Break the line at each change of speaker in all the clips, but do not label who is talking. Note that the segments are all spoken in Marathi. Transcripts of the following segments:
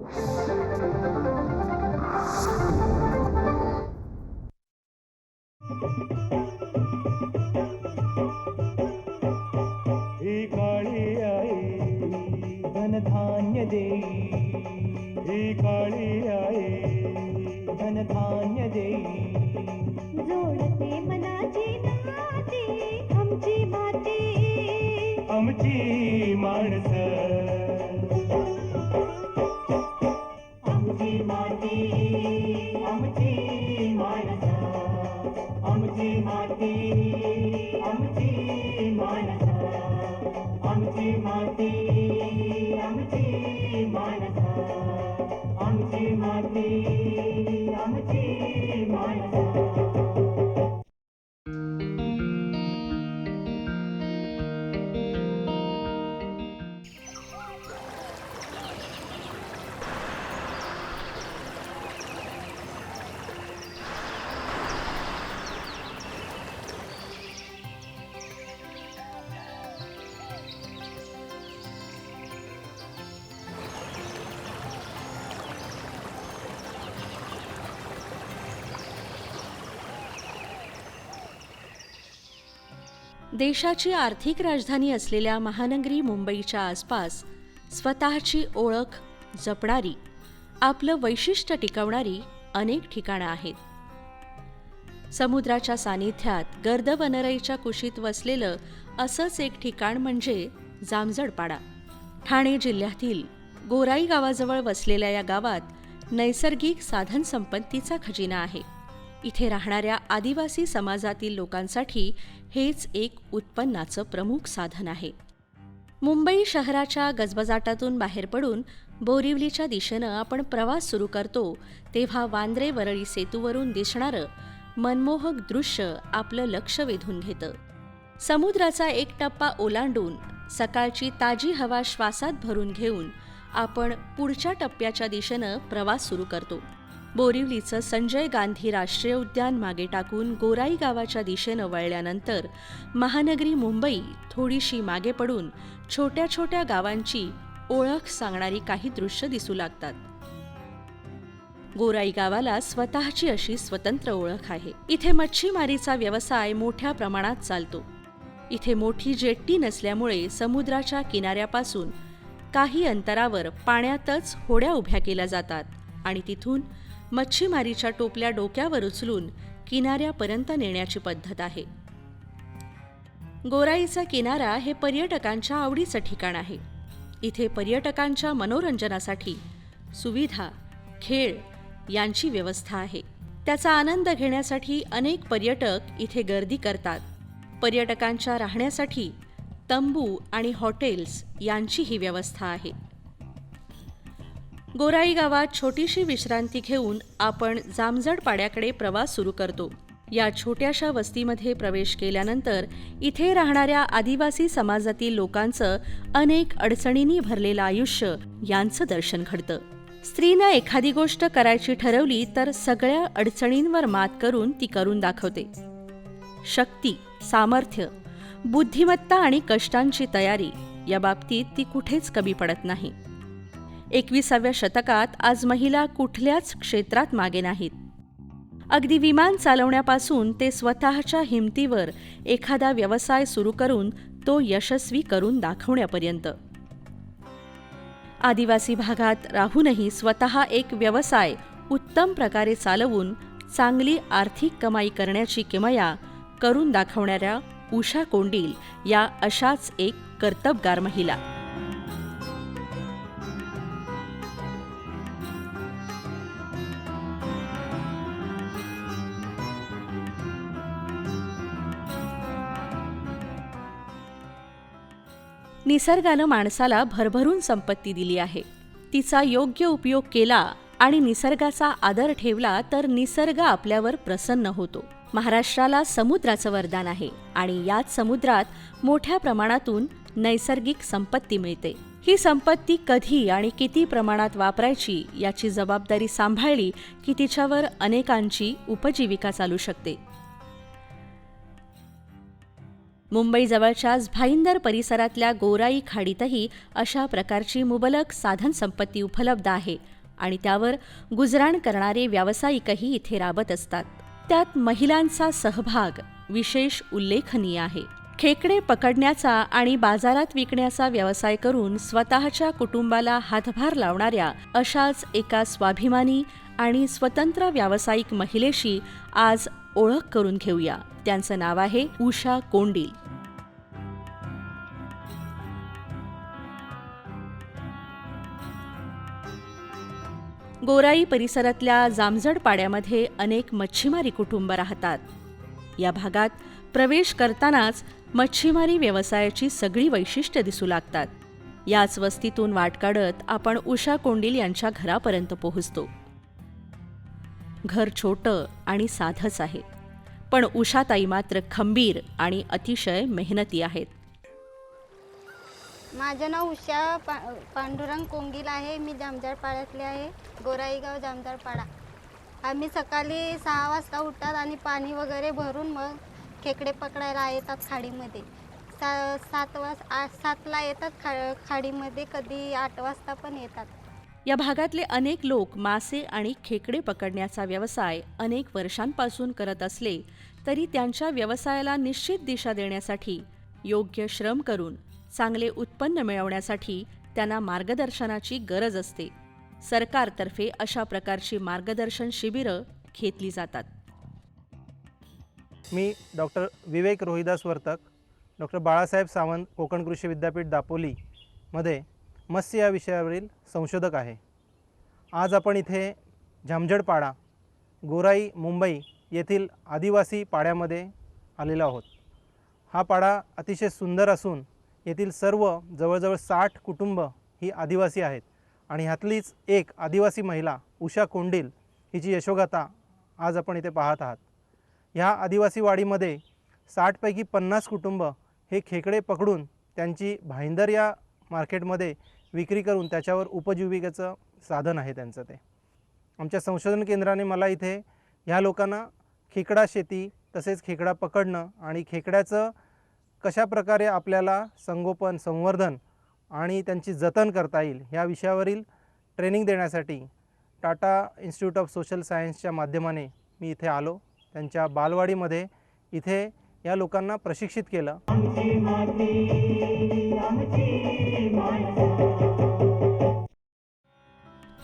Thank you.
देशाची आर्थिक राजधानी असलेल्या महानगरी मुंबईच्या आसपास स्वतःची ओळख जपणारी आपलं वैशिष्ट्य टिकवणारी अनेक ठिकाणं आहेत. समुद्राच्या सानिध्यात गर्द वनरईच्या कुशीत वसलेलं असंच एक ठिकाण म्हणजे जामजडपाडा. ठाणे जिल्ह्यातील गोराई गावाजवळ वसलेल्या या गावात नैसर्गिक साधनसंपत्तीचा खजिना आहे. इथे राहणाऱ्या आदिवासी समाजातील लोकांसाठी हेच एक उत्पन्नाचं प्रमुख साधन आहे. मुंबई शहराच्या गजबजाटातून बाहेर पडून बोरिवलीच्या दिशेनं आपण प्रवास सुरू करतो तेव्हा वांद्रे वरळी सेतूवरून दिसणारं मनमोहक दृश्य आपलं लक्ष वेधून घेतं. समुद्राचा एक टप्पा ओलांडून सकाळची ताजी हवा श्वासात भरून घेऊन आपण पुढच्या टप्प्याच्या दिशेनं प्रवास सुरू करतो. बोरिवलीचं संजय गांधी राष्ट्रीय उद्यान मागे टाकून गोराई गावाच्या दिशेनं वळल्यानंतर महानगरी मुंबई थोडीशी मागे पडून छोट्या छोट्या गावांची ओळख सांगणारी काही दृश्य दिसू लागतात. गोराई गावाला स्वतःची अशी स्वतंत्र ओळख आहे. इथे मच्छीमारीचा व्यवसाय मोठ्या प्रमाणात चालतो. इथे मोठी जेट्टी नसल्यामुळे समुद्राच्या किनाऱ्यापासून काही अंतरावर पाण्यातच होड्या उभ्या केल्या जातात आणि तिथून मच्छीमारीच्या टोपल्या डोक्यावर उचलून किनाऱ्यापर्यंत नेण्याची पद्धत आहे. गोराईचा किनारा हे पर्यटकांच्या आवडीचं ठिकाण आहे. इथे पर्यटकांच्या मनोरंजनासाठी सुविधा खेळ यांची व्यवस्था आहे. त्याचा आनंद घेण्यासाठी अनेक पर्यटक इथे गर्दी करतात. पर्यटकांच्या राहण्यासाठी तंबू आणि हॉटेल्स यांचीही व्यवस्था आहे. गोराई गावात छोटीशी विश्रांती घेऊन आपण जामजड पाड्याकडे प्रवास सुरू करतो. या छोट्याशा वस्तीमध्ये प्रवेश केल्यानंतर इथे राहणाऱ्या आदिवासी समाजातील लोकांचं अनेक अडचणींनी भरलेलं आयुष्य यांचं दर्शन घडतं. स्त्रीनं एखादी गोष्ट करायची ठरवली तर सगळ्या अडचणींवर मात करून ती करून दाखवते. शक्ती सामर्थ्य बुद्धिमत्ता आणि कष्टांची तयारी या बाबतीत ती कुठेच कमी पडत नाही. एकविसाव्या शतकात आज महिला कुठल्याच क्षेत्रात मागे नाहीत. अगदी विमान चालवण्यापासून ते स्वतःच्या हिमतीवर एखादा व्यवसाय सुरू करून तो यशस्वी करून दाखवण्यापर्यंत. आदिवासी भागात राहूनही स्वतः एक व्यवसाय उत्तम प्रकारे चालवून चांगली आर्थिक कमाई करण्याची किमया करून दाखवणाऱ्या उषा कोंडील या अशाच एक कर्तबगार महिला. निसर्गानं माणसाला भरभरून संपत्ती दिली आहे. तिचा योग्य उपयोग केला आणि निसर्गाचा आदर ठेवला तर निसर्ग आपल्यावर प्रसन्न होतो. महाराष्ट्राला समुद्राचं वरदान आहे आणि याच समुद्रात मोठ्या प्रमाणातून नैसर्गिक संपत्ती मिळते. ही संपत्ती कधी आणि किती प्रमाणात वापरायची याची जबाबदारी सांभाळली की तिच्यावर अनेकांची उपजीविका चालू शकते. मुंबईजवळच्याच भाईंदर परिसरातल्या गोराई खाडीतही अशा प्रकारची मुबलक साधनसंपत्ती उपलब्ध आहे आणि त्यावर गुजराण करणारे व्यावसायिकही इथे राबत असतात. त्यात महिलांचा सहभाग विशेष उल्लेखनीय आहे. खेकडे पकडण्याचा आणि बाजारात विकण्याचा व्यवसाय करून स्वतःच्या कुटुंबाला हातभार लावणाऱ्या अशाच एका स्वाभिमानी आणि स्वतंत्र व्यावसायिक महिलेशी आज ओळख करून घेऊया. त्यांचं नाव आहे उषा कोंडील. गोराई परिसरातल्या जामजड पाड्यामध्ये अनेक मच्छीमारी कुटुंब राहतात. या भागात प्रवेश करतानाच मच्छीमारी व्यवसायाची सगळी वैशिष्ट्य दिसू लागतात. याच वस्तीतून वाट काढत आपण उषा कोंडील यांच्या घरापर्यंत पोहोचतो. घर छोटं आणि साधंच आहे. पण उषाताई मात्र खंबीर आणि अतिशय मेहनती आहेत.
माझं नाव उषा पा पांडुरंग कोंगील आहे. मी जामदार पाड्यातले आहे. गोराईगाव जामदार पाडा आम्ही सकाळी सहा वाजता उठतात आणि पाणी वगैरे भरून मग खेकडे पकडायला येतात खाडीमध्ये. सा सात वाज आठ सातला येतात खा खाडीमध्ये. कधी आठ वाजता पण येतात.
या भागातले अनेक लोक मासे आणि खेकडे पकडण्याचा व्यवसाय अनेक वर्षांपासून करत असले तरी त्यांच्या व्यवसायाला निश्चित दिशा देण्यासाठी योग्य श्रम करून चांगले उत्पन्न मिळवण्यासाठी त्यांना मार्गदर्शनाची गरज असते. सरकारतर्फे अशा प्रकारची मार्गदर्शन शिबिरं घेतली जातात.
मी डॉक्टर विवेक रोहिदास वर्तक डॉक्टर बाळासाहेब सावंत कोकण कृषी विद्यापीठ दापोलीमध्ये मत्स्य या विषयावरील संशोधक आहे. आज आपण इथे झामझडपाडा गोराई मुंबई येथील आदिवासी पाड्यामध्ये आलेलो आहोत. हा पाडा अतिशय सुंदर असून येथील सर्व जवळजवळ साठ कुटुंब ही आदिवासी आहेत आणि ह्यातलीच एक आदिवासी महिला उषा कोंडील हिची यशोगाथा आज आपण इथे पाहत आहात. ह्या आदिवासी वाडीमध्ये साठपैकी पन्नास कुटुंब हे खेकडे पकडून त्यांची भाईंदर या मार्केटमध्ये विक्री करून त्याच्यावर उपजीविकेचं साधन आहे त्यांचं ते. आमच्या संशोधन केंद्राने मला इथे ह्या लोकांना खेकडा शेती तसेच खेकडा पकडणं आणि खेकड्याचं कशा प्रकारे आपल्याला संगोपन संवर्धन आणि त्यांची जतन करता येईल ह्या विषयावरील ट्रेनिंग देण्यासाठी टाटा इन्स्टिट्यूट ऑफ सोशल सायन्सच्या माध्यमाने मी इथे आलो. त्यांच्या बालवाडीमध्ये इथे या लोकांना प्रशिक्षित केलं.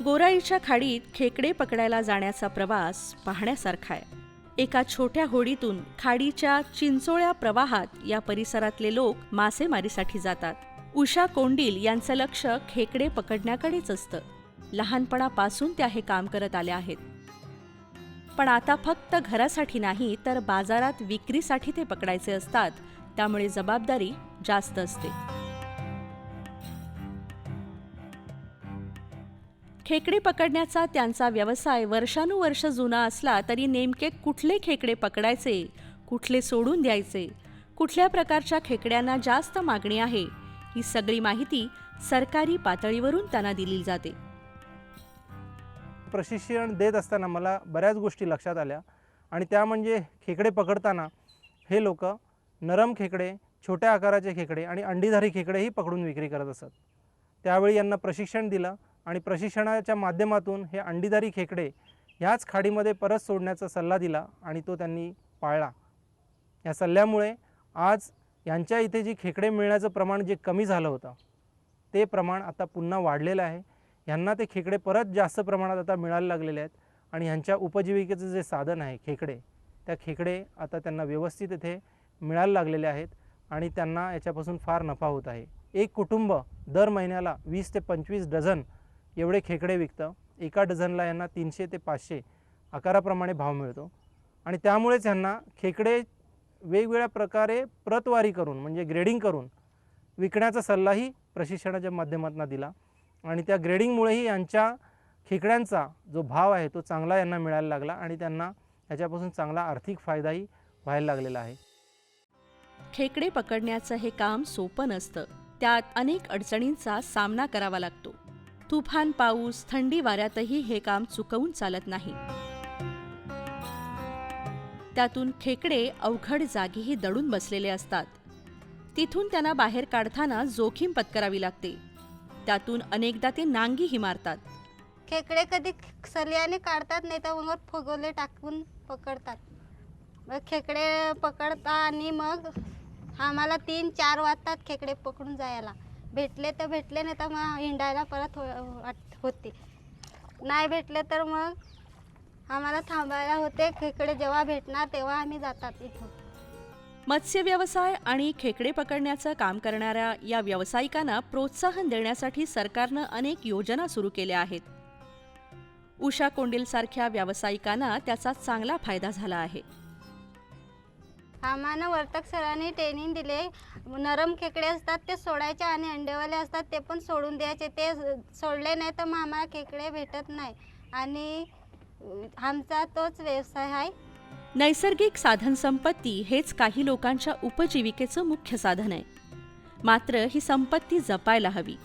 गोराईच्या खाडीत खेकडे पकडायला जाण्याचा प्रवास पाहण्यासारखा आहे. एका छोट्या होडीतून खाडीच्या चिंचोळ्या प्रवाहात या परिसरातले लोक मासेमारीसाठी जातात. उषा कोंडील यांचं लक्ष खेकडे पकडण्याकडेच असतं. लहानपणापासून त्या हे काम करत आल्या आहेत. पण आता फक्त घरासाठी नाही तर बाजारात विक्रीसाठी ते पकडायचे असतात त्यामुळे जबाबदारी जास्त असते. खेकडे पकडण्याचा त्यांचा व्यवसाय वर्षानुवर्ष जुना असला तरी नेमके कुठले खेकडे पकडायचे कुठले सोडून द्यायचे कुठल्या प्रकारच्या खेकड्यांना जास्त मागणी आहे ही सगळी माहिती सरकारी पातळीवरून त्यांना दिली जाते.
प्रशिक्षण देत असताना मला बऱ्याच गोष्टी लक्षात आल्या आणि त्या म्हणजे खेकडे पकडताना हे लोक नरम खेकडे छोट्या आकाराचे खेकडे आणि अंडीधारी खेकडेही पकडून विक्री करत असत. त्यावेळी यांना प्रशिक्षण दिलं आणि प्रशिक्षणाच्या माध्यमातून हे अंडीधारी खेकडे ह्याच खाडीमध्ये परत सोडण्याचा सल्ला दिला आणि तो त्यांनी पाळला. या सल्ल्यामुळे आज यांच्या इथे जी खेकडे मिळण्याचं प्रमाण जे कमी झालं होतं ते प्रमाण आता पुन्हा वाढलेलं आहे. ह्यांना ते खेकडे परत जास्त प्रमाणात आता मिळायला लागलेले आहेत आणि ह्यांच्या उपजीविकेचं जे साधन आहे खेकडे त्या खेकडे आता त्यांना व्यवस्थित इथे मिळायला लागलेले आहेत आणि त्यांना याच्यापासून फार नफा होत आहे. एक कुटुंब दर महिन्याला वीस ते पंचवीस डझन एवढे खेकडे विकतं. एका डझनला यांना तीनशे ते पाचशे आकाराप्रमाणे भाव मिळतो. आणि त्यामुळेच ह्यांना खेकडे वेगवेगळ्या प्रकारे प्रतवारी करून म्हणजे ग्रेडिंग करून विकण्याचा सल्लाही प्रशिक्षणाच्या माध्यमातून दिला. आणि त्या ग्रेडिंगमुळेही यांच्या खेकड्यांचा जो भाव आहे तो चांगला यांना मिळायला लागला आणि त्यांना याच्यापासून चांगला आर्थिक फायदाही व्हायला लागलेला आहे.
खेकडे पकडण्याचं हे काम सोपं नसतं. त्यात अनेक अडचणींचा सामना करावा लागतो. तुफान पाऊस थंडी वाऱ्यातही हे काम चुकवून चालत नाही. त्यातून खेकडे अवघड जागीही दडून बसलेले असतात. तिथून त्यांना बाहेर काढताना जोखीम पत्करावी लागते. त्यातून अनेकदा ते नांगीही मारतात.
खेकडे कधी सलियाने काढतात नाही तर मग फगोले टाकून पकडतात. मग खेकडे पकडता आणि मग आम्हाला तीन चार वाजतात खेकडे पकडून जायला. भेटले तर भेटले नाही तर मग हिंडायला परत हो- वाट- होते. नाही भेटले तर मग आम्हाला थांबायला होते. खेकडे जेव्हा भेटणार तेव्हा आम्ही जातात इथून.
मत्स्य व्यवसाय आणि खेकडे पकडण्याचं काम करणाऱ्या या व्यावसायिकांना प्रोत्साहन देण्यासाठी सरकारनं अनेक योजना सुरू केल्या आहेत. उषा कोंडीलसारख्या व्यावसायिकांना त्याचा चांगला फायदा झाला आहे.
आम्हाला वर्तक सरांनी ट्रेनिंग दिले. नरम खेकडे असतात ते सोडायचे आणि अंडेवाले असतात ते पण सोडून द्यायचे. ते सोडले नाही तर मग आम्हाला खेकडे भेटत नाही. आणि आमचा तोच व्यवसाय आहे.
नैसर्गिक साधनसंपत्ती हेच काही लोकांच्या उपजीविकेचं मुख्य साधन आहे. मात्र ही संपत्ती जपायला हवी.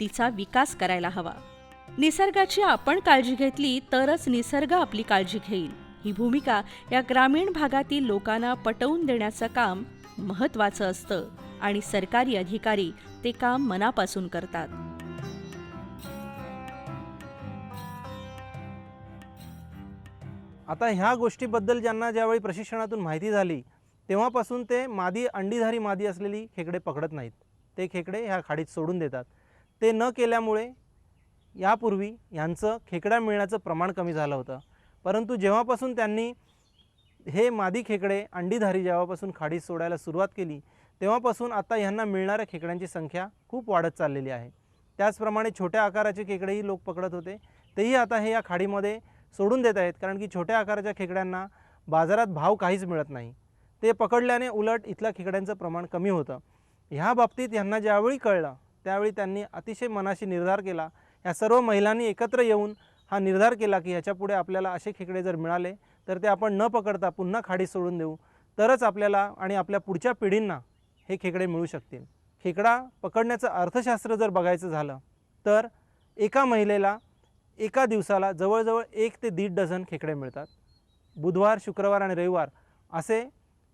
तिचा विकास करायला हवा. निसर्गाची आपण काळजी घेतली तरच निसर्ग आपली काळजी घेईल. ही भूमिका या ग्रामीण भागातील लोकांना पटवून देण्याचं काम महत्त्वाचं असतं आणि सरकारी अधिकारी ते काम मनापासून करतात.
आता ह्या गोष्टीबद्दल ज्यांना ज्यावेळी प्रशिक्षणातून माहिती झाली तेव्हापासून ते मादी अंडीधारी मादी असलेली खेकडे पकडत नाहीत. ते खेकडे ह्या खाडीत सोडून देतात. ते न केल्यामुळे यापूर्वी ह्यांचं खेकडा मिळण्याचं प्रमाण कमी झालं होतं. परंतु जेव्हापासून त्यांनी हे मादी खेकडे अंडीधारी जेव्हापासून खाडीत सोडायला सुरुवात केली तेव्हापासून आता ह्यांना मिळणाऱ्या खेकड्यांची संख्या खूप वाढत चाललेली आहे. त्याचप्रमाणे छोट्या आकाराचे खेकडेही लोक पकडत होते. तेही आता हे या खाडीमध्ये सोडून देत आहेत कारण की छोट्या आकाराच्या खेकड्यांना बाजारात भाव काहीच मिळत नाही. ते पकडल्याने उलट इथल्या खेकड्यांचं प्रमाण कमी होतं. ह्या बाबतीत यांना ज्यावेळी कळलं त्यावेळी त्यांनी अतिशय मनाशी निर्धार केला. या सर्व महिलांनी एकत्र येऊन हा निर्धार केला की ह्याच्यापुढे आपल्याला असे खेकडे जर मिळाले तर ते आपण न पकडता पुन्हा खाडी सोडून देऊ. तरच आपल्याला आणि आपल्या पुढच्या पिढींना हे खेकडे मिळू शकतील. खेकडा पकडण्याचं अर्थशास्त्र जर बघायचं झालं तर एका महिलेला एका दिवसाला जवळजवळ एक ते दीड डझन खेकडे मिळतात. बुधवार शुक्रवार आणि रविवार असे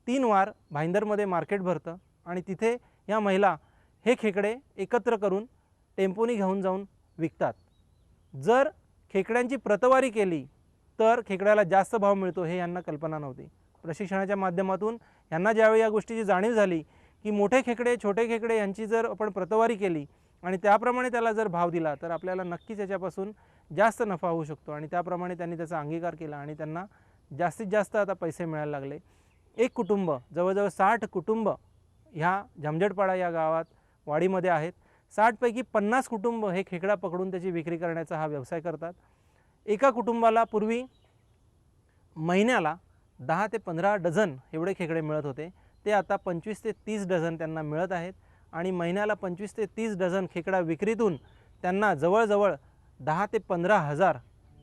तीन वार भाईंदरमध्ये मार्केट भरतं आणि तिथे या महिला हे खेकडे एकत्र करून टेम्पोनी घेऊन जाऊन विकतात. जर खेकड्यांची प्रतवारी केली तर खेकड्याला जास्त भाव मिळतो हे यांना कल्पना नव्हती. प्रशिक्षणाच्या माध्यमातून यांना ज्यावेळी या गोष्टीची जाणीव झाली की मोठे खेकडे छोटे खेकडे यांची जर आपण प्रतवारी केली आणि त्याप्रमाणे त्याला जर भाव दिला तर आपल्याला नक्कीच याच्यापासून जास्त नफा होऊ शकतो. आणि त्याप्रमाणे त्यांनी त्याचा अंगीकार केला आणि त्यांना जास्तीत जास्त आता पैसे मिळायला लागले. एक कुटुंब जवळजवळ साठ कुटुंब ह्या झमझटपाडा या गावात वाडीमध्ये आहेत. साठपैकी पन्नास कुटुंब हे खेकडा पकडून त्याची विक्री करण्याचा हा व्यवसाय करतात. एका कुटुंबाला पूर्वी महिन्याला दहा ते पंधरा डझन एवढे खेकडे मिळत होते. ते आता पंचवीस ते तीस डझन त्यांना मिळत आहेत आणि महिन्याला पंचवीस ते तीस डझन खेकडा विक्रीतून त्यांना जवळजवळ दहा ते पंधरा हजार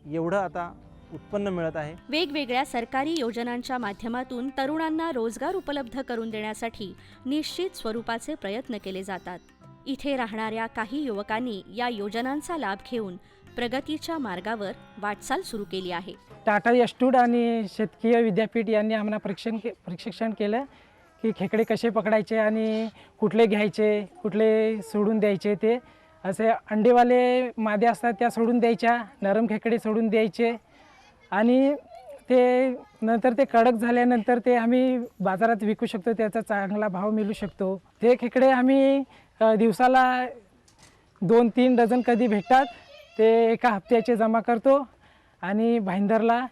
एवढं आता उत्पन्न मिळत आहे.
वेगवेगळ्या सरकारी योजनांच्या माध्यमातून तरुणांना रोजगार उपलब्ध करून देण्यासाठी निश्चित स्वरूपाचे प्रयत्न केले जातात. इथे राहणाऱ्या काही युवकांनी या योजनांचा लाभ घेऊन प्रगतीच्या मार्गावर वाटचाल सुरू केली आहे.
टाटा यस्टूड आणि शेतकीय विद्यापीठ यांनी आम्हाला प्रशिक्षण के प्रशिक्षण केलं की खेकडे कसे पकडायचे आणि कुठले घ्यायचे कुठले सोडून द्यायचे ते. असे अंडेवाले मादे असतात त्या सोडून द्यायच्या नरम खेकडे सोडून द्यायचे. आणि ते नंतर ते कडक झाल्यानंतर ते आम्ही बाजारात विकू शकतो त्याचा चांगला भाव मिळू शकतो. ते खेकडे आम्ही दिवसाला दोन तीन डझन कधी भेटतात ते एका हप्त्याचे जमा करतो आणि भाईंदरला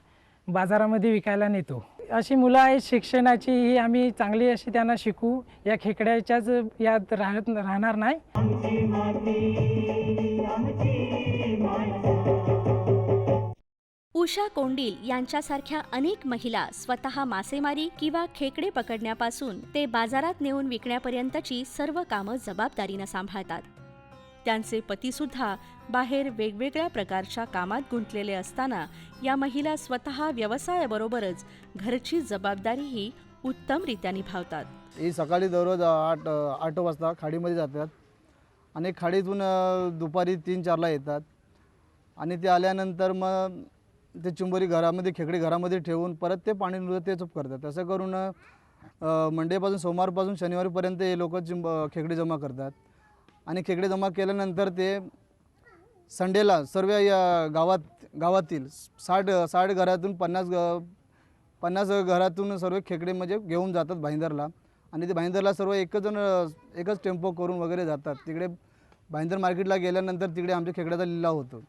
बाजारामध्ये विकायला नेतो. अशी मुलं आहेत शिक्षणाची ही आम्ही चांगली अशी त्यांना शिकू या खेकड्याच्याच यात राहत राहणार नाही.
उषा कोंडील यांच्यासारख्या अनेक महिला स्वतः मासेमारी किंवा खेकडे पकडण्यापासून ते बाजारात नेऊन विकण्यापर्यंतची सर्व कामं जबाबदारीनं सांभाळतात. त्यांचे पतीसुद्धा बाहेर वेगवेगळ्या प्रकारच्या कामात गुंतलेले असताना या महिला स्वतः व्यवसायाबरोबरच घरची जबाबदारीही उत्तमरित्या निभावतात.
ही सकाळी दररोज आठ आठ वाजता खाडीमध्ये जातात आणि खाडीतून दुपारी तीन चारला येतात. आणि ते आल्यानंतर मग ते चिंबोरी घरामध्ये खेकडे घरामध्ये ठेवून परत ते पाणी नुसतं ते चूप करतात. तसं करून मंडेपासून सोमवारपासून शनिवारपर्यंत हे लोक चिंब खेकडे जमा करतात. आणि खेकडे जमा केल्यानंतर ते संडेला सर्व या गावात गावातील साठ साठ घरातून पन्नास ग पन्नास घरातून सर्व खेकडे म्हणजे घेऊन जातात भाईंदरला. आणि ते भाईंदरला सर्व एकच जण एकच टेम्पो करून वगैरे जातात. तिकडे भाईंदर मार्केटला गेल्यानंतर तिकडे आमच्या खेकड्याचा लिलाव होतो.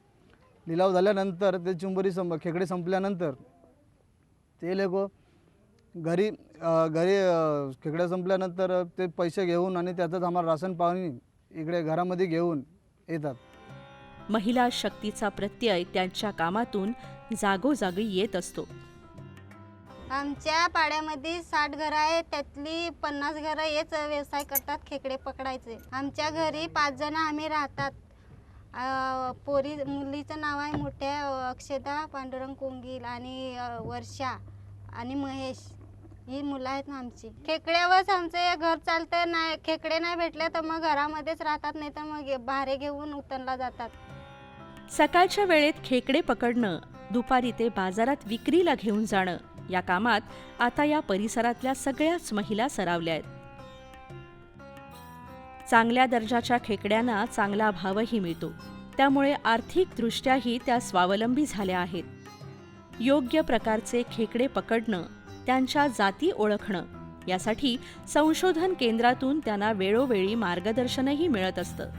लिलाव झाल्यानंतर ते चिंबोरी संप खेकडे संपल्यानंतर ते लोक घरी घरी खेकड्या संपल्यानंतर ते पैसे घेऊन आणि त्याचंच आम्हाला राशन पाणी इकडे घरामध्ये घेऊन येतात.
महिला शक्तीचा प्रत्यय त्यांच्या कामातून जागोजागी येत असतो.
आमच्या पाड्यामध्ये साठ घरं आहेत त्यातली पन्नास घरं हेच व्यवसाय करतात खेकडे पकडायचे. आमच्या घरी पाच जण आम्ही राहतात. पोरी मुलीचं नाव आहे मोठ्या अक्षता अक्षदा पांडुरंग कोंगील आणि वर्षा आणि महेश. ही मुलं आहेत ना आमची. खेकड्यावरच आमचं घर चालतं नाही खेकडे नाही भेटले तर मग घरामध्येच राहतात नाही तर मग भारे घेऊन उतरला जातात.
सकाळच्या वेळेत खेकडे पकडणं दुपारी ते बाजारात विक्रीला घेऊन जाणं या कामात आता या परिसरातल्या सगळ्याच महिला सरावल्या आहेत. चांगल्या दर्जाच्या खेकड्यांना चांगला भावही मिळतो. त्यामुळे आर्थिकदृष्ट्याही त्या स्वावलंबी झाल्या आहेत. योग्य प्रकारचे खेकडे पकडणं त्यांच्या जाती ओळखणं यासाठी संशोधन केंद्रातून त्यांना वेळोवेळी मार्गदर्शनही मिळत असतं.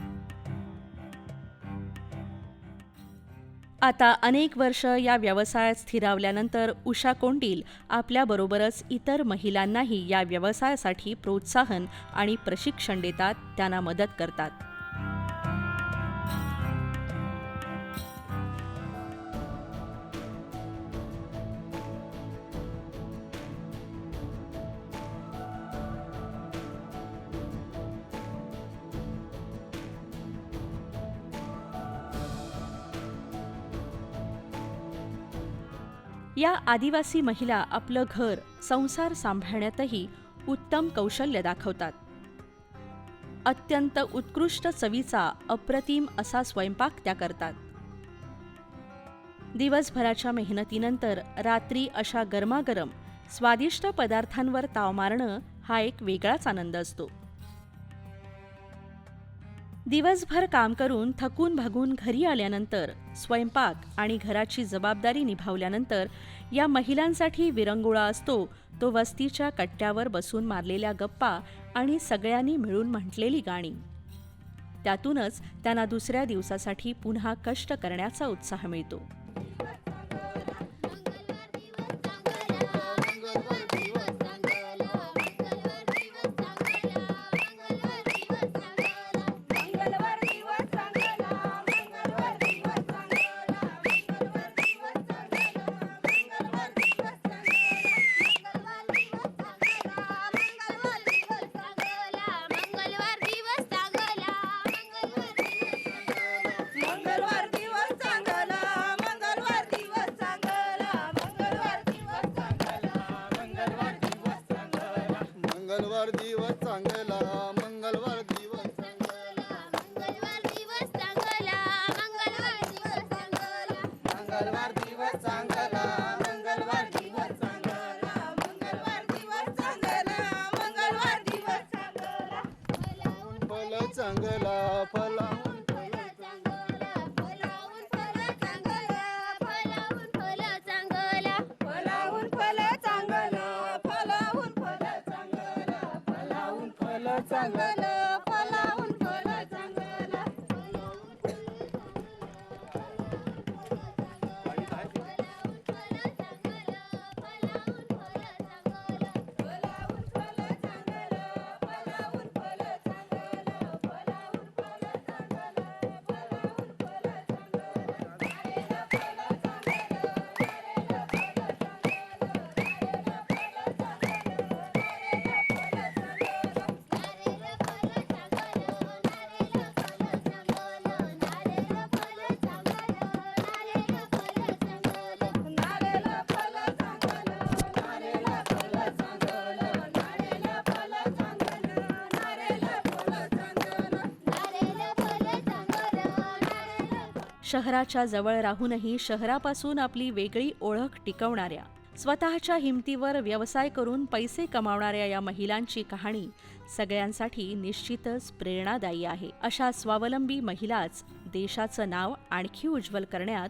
आता अनेक वर्ष या व्यवसायात स्थिरावल्यानंतर उषा कोंडील आपल्याबरोबरच इतर महिलांनाही या व्यवसायासाठी प्रोत्साहन आणि प्रशिक्षण देतात त्यांना मदत करतात. या आदिवासी महिला आपलं घर संसार सांभाळण्यातही उत्तम कौशल्य दाखवतात. अत्यंत उत्कृष्ट चवीचा अप्रतिम असा स्वयंपाक त्या करतात. दिवसभराच्या मेहनतीनंतर रात्री अशा गरमागरम स्वादिष्ट पदार्थांवर ताव मारणं हा एक वेगळाच आनंद असतो. दिवसभर काम करून थकून भागून घरी आल्यानंतर स्वयंपाक आणि घराची जबाबदारी निभावल्यानंतर या महिलांसाठी विरंगुळा असतो तो वस्तीच्या कट्ट्यावर बसून मारलेल्या गप्पा आणि सगळ्यांनी मिळून म्हटलेली गाणी. त्यातूनच त्यांना दुसऱ्या दिवसासाठी पुन्हा कष्ट करण्याचा उत्साह मिळतो.
चाललं
शहराच्या जवळ राहूनही शहरापासून आपली वेगळी ओळख टिकवणाऱ्या स्वतःच्या हिमतीवर व्यवसाय करून पैसे कमावणाऱ्या या महिलांची कहाणी सगळ्यांसाठी निश्चितच प्रेरणादायी आहे. अशा स्वावलंबी महिलाच देशाचं नाव आणखी उज्ज्वल करण्यात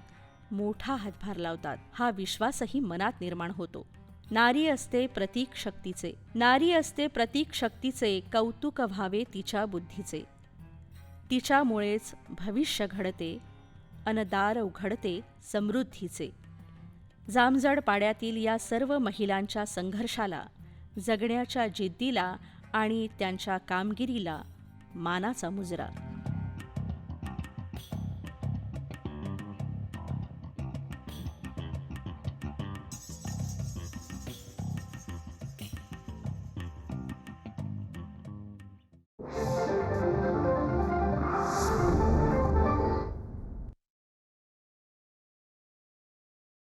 मोठा हातभार लावतात. हा विश्वासही मनात निर्माण होतो. नारी असते प्रतीक शक्तीचे. नारी असते प्रतीक शक्तीचे कौतुक व्हावे तिच्या बुद्धीचे. तिच्यामुळेच भविष्य घडते अनदार उघडते समृद्धीचे. जामजड पाड्यातील या सर्व महिलांच्या संघर्षाला जगण्याच्या जिद्दीला आणि त्यांच्या कामगिरीला मानाचा मुजरा.